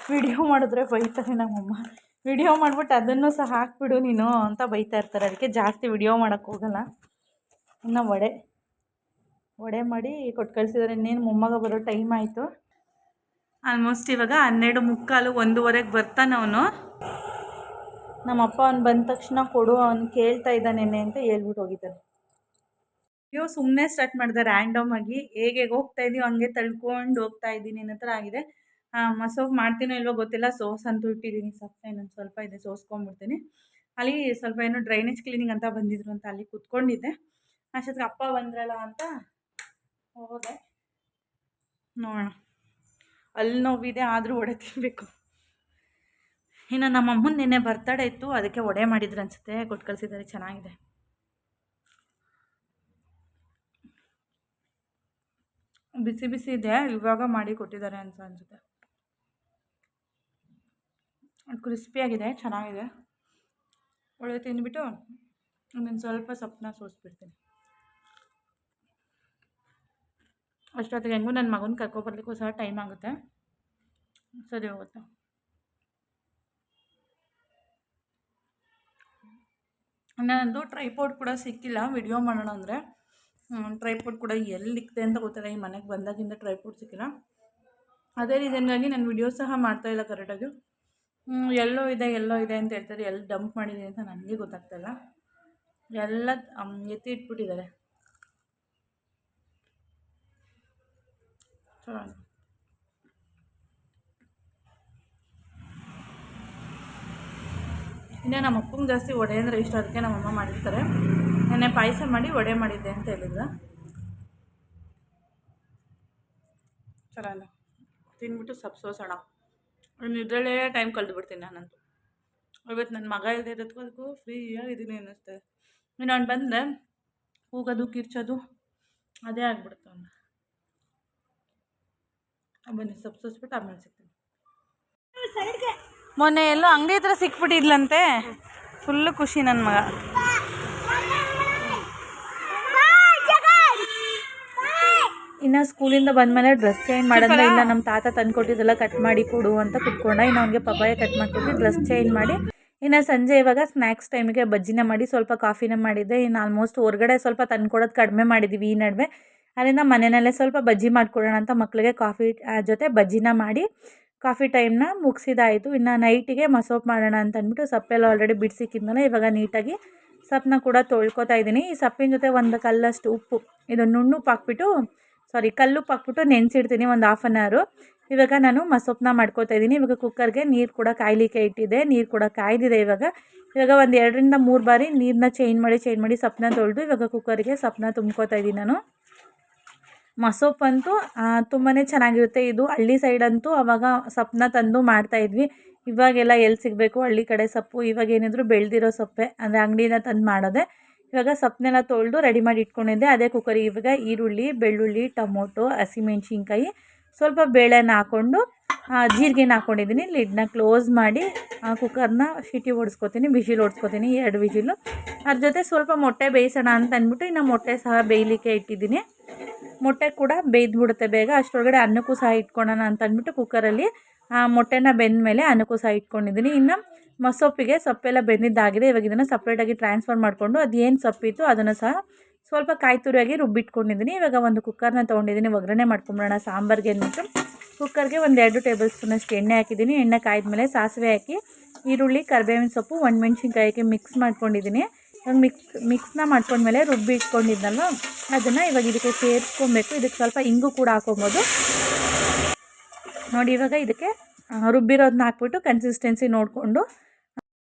A: ವಿಡಿಯೋ ಮಾಡಿದ್ರೆ ಬೈತಾರೆ ನಮ್ಮಮ್ಮ. ವಿಡಿಯೋ ಮಾಡಿಬಿಟ್ಟು ಅದನ್ನು ಸಹ ಹಾಕ್ಬಿಡು ನೀನು ಅಂತ ಬೈತಾ ಇರ್ತಾರೆ. ಅದಕ್ಕೆ ಜಾಸ್ತಿ ವಿಡಿಯೋ ಮಾಡೋಕ್ಕೋಗಲ್ಲ ಇನ್ನು ವಡೆ ವಡೆ ಮಾಡಿ ಕೊಟ್ಟು ಕಳಿಸಿದ್ದಾರೆ. ಇನ್ನೇನು ಮೊಮ್ಮಗ ಬರೋ ಟೈಮ್ ಆಯಿತು. ಆಲ್ಮೋಸ್ಟ್ ಇವಾಗ ಹನ್ನೆರಡು ಮುಕ್ಕಾಲು ಒಂದೂವರೆಗೆ ಬರ್ತಾನೆ ಅವನು. ನಮ್ಮಪ್ಪ ಅವ್ನು ಬಂದ ತಕ್ಷಣ ಕೊಡು ಅವ್ನು ಕೇಳ್ತಾ ಇದ್ದಾನೇನೆ ಅಂತ ಹೇಳ್ಬಿಟ್ಟು ಹೋಗಿದ್ದಾನೆ. ಅಯ್ಯೋ ಸುಮ್ಮನೆ ಸ್ಟಾರ್ಟ್ ಮಾಡಿದೆ ರ್ಯಾಂಡಮ್ ಆಗಿ. ಹೇಗೆ ಹೇಗೆ ಹೋಗ್ತಾ ಇದೀವಿ ಹಂಗೆ ತಳ್ಕೊಂಡು ಹೋಗ್ತಾ ಇದ್ದೀನಿ ಅನ್ನೋ ಥರ ಆಗಿದೆ. ಮಸೋಪ್ ಮಾಡ್ತೀನೋ ಇಲ್ವೋ ಗೊತ್ತಿಲ್ಲ ಸೋಸ್ ಅಂತೂ ಇಟ್ಟಿದ್ದೀನಿ. ಸ್ವಲ್ಪ ಇನ್ನೊಂದು ಸ್ವಲ್ಪ ಇದೆ ಸೋಸ್ಕೊಂಡ್ಬಿಡ್ತೀನಿ. ಅಲ್ಲಿ ಸ್ವಲ್ಪ ಏನೋ ಡ್ರೈನೇಜ್ ಕ್ಲೀನಿಂಗ್ ಅಂತ ಬಂದಿದ್ರು ಅಂತ ಅಲ್ಲಿ ಕುತ್ಕೊಂಡಿದ್ದೆ. ಅಷ್ಟೊತ್ತಿಗೆ ಅಪ್ಪ ಬಂದ್ರಲ್ಲ ಅಂತ ಹೋದೆ? ನೋಡೋಣ. ಅಲ್ಲಿ ನೋವಿದೆ, ಆದರೂ ಒಡೆ ತಿನ್ನಬೇಕು ಇನ್ನು ನಮ್ಮ ಅಮ್ಮನ ನಿನ್ನೆ ಬರ್ತಡೇ ಇತ್ತು, ಅದಕ್ಕೆ ಒಡೆ ಮಾಡಿದ್ರು ಅನಿಸುತ್ತೆ. ಕೊಟ್ಟು ಕಳಿಸಿದ್ದಾರೆ, ಚೆನ್ನಾಗಿದೆ. ಬಿಸಿ ಬಿಸಿ ಇದೆ, ಇವಾಗ ಮಾಡಿ ಕೊಟ್ಟಿದ್ದಾರೆ ಅಂತ ಅನಿಸುತ್ತೆ. ಕ್ರಿಸ್ಪಿಯಾಗಿದೆ ಚೆನ್ನಾಗಿದೆ. ಒಳ್ಳೆ ತಿಂದ್ಬಿಟ್ಟು, ಇನ್ನೊಂದು ಸ್ವಲ್ಪ ಸೊಪ್ಪನ್ನ ಸೋಸ್ಬಿಡ್ತೀನಿ. ಅಷ್ಟೊತ್ತಿಗೆ ಹೆಂಗೂ ನನ್ನ ಮಗನ ಕರ್ಕೊಬರ್ಲಿಕ್ಕೂ ಸಹ ಟೈಮ್ ಆಗುತ್ತೆ. ಸರಿ ಹೋಗುತ್ತೆ. ನನ್ನದು ಟ್ರೈಪೋರ್ಡ್ ಕೂಡ ಸಿಕ್ಕಿಲ್ಲ. ವಿಡಿಯೋ ಮಾಡೋಣ ಅಂದರೆ. ಟ್ರೈಪೋರ್ಡ್ ಕೂಡ ಎಲ್ಲಿಕ್ತೆ ಅಂತ ಗೊತ್ತಿಲ್ಲ. ಈ ಮನೆಗೆ ಬಂದಾಗಿಂದ ಟ್ರೈಪೋರ್ಡ್ ಸಿಕ್ಕಿಲ್ಲ. ಅದೇ ರೀಸನ್ಗಾಗಿ ನಾನು ವಿಡಿಯೋ ಸಹ ಮಾಡ್ತಾಯಿಲ್ಲ ಕರೆಕ್ಟಾಗಿ ಎಲ್ಲೋ ಇದೆ ಎಲ್ಲೋ ಇದೆ ಅಂತ ಹೇಳ್ತಾರೆ. ಎಲ್ಲಿ ಡಂಪ್ ಮಾಡಿದೆ ಅಂತ ನನಗೆ ಗೊತ್ತಾಗ್ತಾಯಿಲ್ಲ ಎಲ್ಲ ಎತ್ತಿ ಇಟ್ಬಿಟ್ಟಿದ್ದಾರೆ. ಹಾಕೋಣ ಇನ್ನು ನಮ್ಮ ಅಪ್ಪಂಗೆ ಜಾಸ್ತಿ ವಡೆ ಅಂದರೆ ಇಷ್ಟ, ಅದಕ್ಕೆ ನಮ್ಮಮ್ಮ ಮಾಡಿರ್ತಾರೆ. ನೆನ್ನೆ ಪಾಯಸ ಮಾಡಿ ವಡೆ ಮಾಡಿದ್ದೆ ಅಂತ ಹೇಳಿದ್ರೆ. ಚಲೋ ತಿಂದ್ಬಿಟ್ಟು ಸಬ್ಸೋಸೋಣ ಇದರಲ್ಲೇ ಟೈಮ್ ಕಳೆದು ಬಿಡ್ತೀನಿ ನಾನಂತೂ. ಇವತ್ತು ನನ್ನ ಮಗ ಇಲ್ಲದೆ ಇರೋದಕ್ಕೂ ಅದಕ್ಕೂ ಫ್ರೀಯಾಗಿದ್ದೀನಿ ಅನ್ನಿಸ್ತದೆ ನಾನು ಅವ್ನು ಬಂದರೆ ಕೂಗೋದು ಕಿರ್ಚೋದು, ಅದೇ ಆಗಿಬಿಡ್ತು ಬನ್ನಿ ಸಪ್ಸೋಸ್ಬಿಟ್ಟು ಆಮೇಲೆ ಸಿಗ್ತೀನಿ. ಮೊನ್ನೆ ಎಲ್ಲೋ ಅಂಗಡಿ ಹತ್ರ ಸಿಕ್ಬಿಟ್ಟಿದ್ಲಂತೆ. ಫುಲ್ಲು ಖುಷಿ ನನ್ನ ಮಗ. ಇನ್ನು ಸ್ಕೂಲಿಂದ ಬಂದಮೇಲೆ ಡ್ರೆಸ್ ಚೇಂಜ್ ಮಾಡಿದ್ರೆ ಇಲ್ಲ ನಮ್ಮ ತಾತ ತಂದ್ಕೊಟ್ಟಿದ್ದೆಲ್ಲ ಕಟ್ ಮಾಡಿ ಕೊಡು ಅಂತ ಕುತ್ಕೊಂಡ ಇನ್ನು ಅವ್ನಿಗೆ ಪಪ್ಪಾಯ ಕಟ್ ಮಾಡಿಕೊಟ್ಟು ಡ್ರೆಸ್ ಚೇಂಜ್ ಮಾಡಿ ಇನ್ನು ಸಂಜೆ ಇವಾಗ ಸ್ನ್ಯಾಕ್ಸ್ ಟೈಮಿಗೆ ಬಜ್ಜಿನ ಮಾಡಿ ಸ್ವಲ್ಪ ಕಾಫಿನ ಮಾಡಿದ್ದೆ ಇನ್ನು ಆಲ್ಮೋಸ್ಟ್ ಹೊರಗಡೆ ಸ್ವಲ್ಪ ತಂದ್ಕೊಡೋದು ಕಡಿಮೆ ಮಾಡಿದ್ದೀವಿ ಈ ನಡುವೆ. ಅದರಿಂದ ಮನೆಯಲ್ಲೇ ಸ್ವಲ್ಪ ಬಜ್ಜಿ ಮಾಡಿಕೊಡೋಣ ಅಂತ ಮಕ್ಕಳಿಗೆ ಕಾಫಿ ಜೊತೆ ಬಜ್ಜಿನ ಮಾಡಿ ಕಾಫಿ ಟೈಮ್ನ ಮುಗಿಸಿದಾಯಿತು. ಇನ್ನು ನೈಟಿಗೆ ಮಸೋಪ್ ಮಾಡೋಣ ಅಂತ ಅಂದ್ಬಿಟ್ಟು ಸಪ್ಪೆಲ್ಲ ಆಲ್ರೆಡಿ ಬಿಡಿಸಿಕ್ಕಿದ್ನಲ್ಲ, ಇವಾಗ ನೀಟಾಗಿ ಸಪ್ಪನ್ನ ಕೂಡ ತೊಳ್ಕೊತಾ ಇದ್ದೀನಿ. ಈ ಸಪ್ಪಿನ ಜೊತೆ ಒಂದು ಕಲ್ಲಷ್ಟು ಉಪ್ಪು, ಇದು ನುಣ್ಣು ಹಾಕ್ಬಿಟ್ಟು ಸಾರಿ ಕಲ್ಲು ಹಾಕ್ಬಿಟ್ಟು ನೆನೆಸಿಡ್ತೀನಿ ಒಂದು ಹಾಫ್ ಆನ್ ಅವರು ಇವಾಗ ನಾನು ಮಸೊಪ್ಪನ್ನ ಮಾಡ್ಕೊತಾ ಇದ್ದೀನಿ. ಇವಾಗ ಕುಕ್ಕರ್ಗೆ ನೀರು ಕೂಡ ಕಾಯ್ಲಿಕ್ಕೆ ಇಟ್ಟಿದ್ದೆ, ನೀರು ಕೂಡ ಕಾಯ್ದಿದೆ ಇವಾಗ. ಇವಾಗ ಒಂದು ಎರಡರಿಂದ ಮೂರು ಬಾರಿ ನೀರನ್ನ ಚೇಂಜ್ ಮಾಡಿ ಚೇಂಜ್ ಮಾಡಿ ಸಪ್ಪನ್ನ ತೊಳೆದು ಇವಾಗ ಕುಕ್ಕರ್ಗೆ ಸಪ್ಪನ್ನ ತುಂಬ್ಕೋತಾ ಇದ್ದೀನಿ ನಾನು. ಮಸೊಪ್ಪು ಅಂತೂ ತುಂಬಾ ಚೆನ್ನಾಗಿರುತ್ತೆ. ಇದು ಹಳ್ಳಿ ಸೈಡಂತೂ ಆವಾಗ ಸೊಪ್ಪನ್ನ ತಂದು ಮಾಡ್ತಾಯಿದ್ವಿ ಇವಾಗೆಲ್ಲ ಎಲ್ಲಿ ಸಿಗಬೇಕು? ಹಳ್ಳಿ ಕಡೆ ಸೊಪ್ಪು, ಇವಾಗ ಏನಿದ್ರು ಬೆಳೆದಿರೋ ಸೊಪ್ಪೆ, ಅಂದರೆ ಅಂಗಡಿನ ತಂದು ಮಾಡೋದೆ. ಇವಾಗ ಸೊಪ್ಪನ್ನೆಲ್ಲ ತೊಳೆದು ರೆಡಿ ಮಾಡಿ ಇಟ್ಕೊಂಡಿದ್ದೆ. ಅದೇ ಕುಕ್ಕರಿಗೆ ಇವಾಗ ಈರುಳ್ಳಿ, ಬೆಳ್ಳುಳ್ಳಿ, ಟೊಮೊಟೊ, ಹಸಿಮೆಣ್ಸಿನ್ಕಾಯಿ, ಸ್ವಲ್ಪ ಬೇಳೆನ ಹಾಕ್ಕೊಂಡು ಜೀರಿಗೆನ ಹಾಕ್ಕೊಂಡಿದ್ದೀನಿ ಲಿಡ್ನ ಕ್ಲೋಸ್ ಮಾಡಿ ಕುಕ್ಕರ್ನ ಶಿಟಿ ಓಡಿಸ್ಕೊತೀನಿ ಬಿಸಿಲು ಓಡಿಸ್ಕೊತೀನಿ, ಎರಡು ಬಿಸಿಲು ಅದ್ರ ಜೊತೆ ಸ್ವಲ್ಪ ಮೊಟ್ಟೆ ಬೇಯಿಸೋಣ ಅಂತ ಅಂದ್ಬಿಟ್ಟು ಇನ್ನು ಮೊಟ್ಟೆ ಸಹ ಬೇಯಲಿಕ್ಕೆ ಇಟ್ಟಿದ್ದೀನಿ. ಮೊಟ್ಟೆ ಕೂಡ ಬೇಯ್ದುಬಿಡುತ್ತೆ. ಬೇಗ ಅಷ್ಟರೊಳಗಡೆ ಅನ್ನಕ್ಕೂ ಸಹ ಇಟ್ಕೊಳ್ಳೋಣ ಅಂತ ಅಂದ್ಬಿಟ್ಟು ಕುಕ್ಕರಲ್ಲಿ ಆ, ಮೊಟ್ಟೆನ ಬೆಂದ ಮೇಲೆ ಅನ್ನಕ್ಕೂ ಸಹ ಇಟ್ಕೊಂಡಿದ್ದೀನಿ ಇನ್ನು ಮಸೊಪ್ಪಿಗೆ ಸೊಪ್ಪೆಲ್ಲ ಬೆಂದಿದ್ದಾಗಿದೆ. ಇವಾಗ ಇದನ್ನು ಸಪ್ರೇಟಾಗಿ ಟ್ರಾನ್ಸ್ಫರ್ ಮಾಡಿಕೊಂಡು ಅದೇನು ಸೊಪ್ಪಿತ್ತು ಅದನ್ನು ಸಹ ಸ್ವಲ್ಪ ಕಾಯಿ ತುರಿಯಾಗಿ ರುಬ್ಬಿಟ್ಕೊಂಡಿದ್ದೀನಿ ಇವಾಗ ಒಂದು ಕುಕ್ಕರ್ನ ತೊಗೊಂಡಿದ್ದೀನಿ ಒಗ್ಗರಣೆ ಮಾಡ್ಕೊಂಬಿಡೋಣ. ಸಾಂಬಾರಿಗೆ ಅಂದ್ಬಿಟ್ಟು ಕುಕ್ಕರ್ಗೆ ಒಂದು ಎರಡು ಟೇಬಲ್ ಸ್ಪೂನಷ್ಟು ಎಣ್ಣೆ ಹಾಕಿದ್ದೀನಿ ಎಣ್ಣೆ ಕಾಯ್ದ ಸಾಸಿವೆ ಹಾಕಿ, ಈರುಳ್ಳಿ, ಕರಿಬೇವಿನ ಸೊಪ್ಪು ಒಣಮೆಣ್ಸಿನ್ಕಾಯಿ ಹಾಕಿ ಮಿಕ್ಸ್ ಮಾಡ್ಕೊಂಡಿದ್ದೀನಿ ಮಿಕ್ಸ್ ಮಿಕ್ಸ್ನ ಮಾಡ್ಕೊಂಡ್ಮೇಲೆ ರುಬ್ಬಿ ಇಟ್ಕೊಂಡಿದ್ದಲ್ವ ಅದನ್ನು ಇವಾಗ ಇದಕ್ಕೆ ಸೇರಿಸ್ಕೊಬೇಕು. ಇದಕ್ಕೆ ಸ್ವಲ್ಪ ಇಂಗು ಕೂಡ ಹಾಕೊಬೋದು. ನೋಡಿ, ಇವಾಗ ಇದಕ್ಕೆ ರುಬ್ಬಿರೋದನ್ನ ಹಾಕ್ಬಿಟ್ಟು ಕನ್ಸಿಸ್ಟೆನ್ಸಿ ನೋಡಿಕೊಂಡು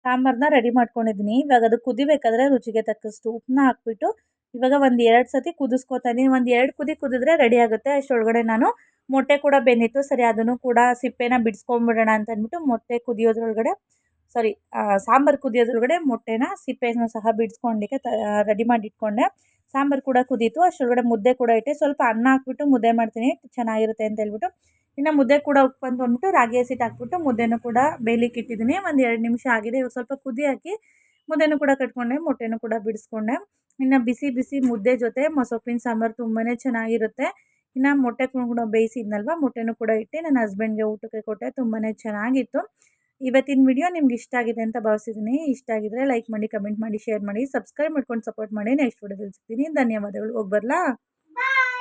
A: ಸಾಂಬಾರನ್ನ ರೆಡಿ ಮಾಡ್ಕೊಂಡಿದ್ದೀನಿ. ಇವಾಗ ಅದು ಕುದಿಬೇಕಾದ್ರೆ ರುಚಿಗೆ ತಕ್ಕಷ್ಟು ಉಪ್ಪನ್ನ ಹಾಕ್ಬಿಟ್ಟು, ಇವಾಗ ಒಂದು ಎರಡು ಸತಿ ಕುದಿಸ್ಕೊತಾ ಇದ್ದೀನಿ ಒಂದು ಎರಡು ಕುದಿ ಕುದಿದ್ರೆ ರೆಡಿ ಆಗುತ್ತೆ. ಅಷ್ಟೊಳಗಡೆ ನಾನು ಮೊಟ್ಟೆ ಕೂಡ ಬೆಂದಿತ್ತು. ಸರಿ, ಅದನ್ನು ಕೂಡ ಸಿಪ್ಪೆನ ಬಿಡಿಸ್ಕೊಂಬಿಡೋಣ ಅಂತ ಅಂದ್ಬಿಟ್ಟು ಮೊಟ್ಟೆ ಕುದಿಯೋದ್ರೊಳಗಡೆ ಸಾರಿ ಸಾಂಬಾರು ಕುದಿಯೋದ್ರೊಳಗಡೆ ಮೊಟ್ಟೆನ ಸಿಪ್ಪೆನ ಸಹ ಬಿಡಿಸ್ಕೊಂಡಿಕ್ಕೆ ತ ರೆಡಿ ಮಾಡಿ ಇಟ್ಕೊಂಡೆ ಸಾಂಬಾರು ಕೂಡ ಕುದೀತು, ಅಷ್ಟರೊಳಗಡೆ ಮುದ್ದೆ ಕೂಡ ಇಟ್ಟೆ. ಸ್ವಲ್ಪ ಅನ್ನ ಹಾಕ್ಬಿಟ್ಟು ಮುದ್ದೆ ಮಾಡ್ತೀನಿ, ಚೆನ್ನಾಗಿರುತ್ತೆ ಅಂತ ಹೇಳ್ಬಿಟ್ಟು. ಇನ್ನು ಮುದ್ದೆ ಕೂಡ ಉಪ್ಪು ಅಂತ ಬಂದ್ಬಿಟ್ಟು ರಾಗಿ ಹಸಿಟ್ಟು ಹಾಕ್ಬಿಟ್ಟು ಮುದ್ದೆನೂ ಕೂಡ ಬೇಯಲಿಕ್ಕೆ ಇಟ್ಟಿದ್ದೀನಿ. ಒಂದು ಎರಡು ನಿಮಿಷ ಆಗಿದೆ, ಇವಾಗ ಸ್ವಲ್ಪ ಕುದಿ ಹಾಕಿ ಮುದ್ದೆನೂ ಕೂಡ ಕಟ್ಕೊಂಡೆ, ಮೊಟ್ಟೆನೂ ಕೂಡ ಬಿಡಿಸ್ಕೊಂಡೆ. ಇನ್ನು ಬಿಸಿ ಬಿಸಿ ಮುದ್ದೆ ಜೊತೆ ಮೊಸೊಪ್ಪಿನ ಸಾಂಬಾರು ತುಂಬಾ ಚೆನ್ನಾಗಿರುತ್ತೆ. ಇನ್ನು ಮೊಟ್ಟೆ ಕೂಡ ಬೇಯಿಸಿದ್ನಲ್ವ, ಮೊಟ್ಟೆನೂ ಕೂಡ ಇಟ್ಟು. ನನ್ನ ಹಸ್ಬೆಂಡ್ಗೆ ಊಟಕ್ಕೆ ಕೊಟ್ಟೆ ತುಂಬಾ ಚೆನ್ನಾಗಿತ್ತು. ಇವತ್ತಿನ ವಿಡಿಯೋ ನಿಮ್ಗೆ ಇಷ್ಟ ಆಗಿದೆ ಅಂತ ಭಾವಿಸಿದ್ದೀನಿ ಇಷ್ಟ ಆಗಿದ್ರೆ ಲೈಕ್ ಮಾಡಿ ಕಮೆಂಟ್ ಮಾಡಿ ಶೇರ್ ಮಾಡಿ ಸಬ್ಸ್ಕ್ರೈಬ್ ಮಾಡ್ಕೊಂಡು ಸಪೋರ್ಟ್ ಮಾಡಿ. ನೆಕ್ಸ್ಟ್ ವಿಡಿಯೋದಲ್ಲಿ ಸಿಗ್ತೀನಿ. ಧನ್ಯವಾದಗಳು. ಹೋಗ್ಬರ್ಲಾ ಬರಲಾ?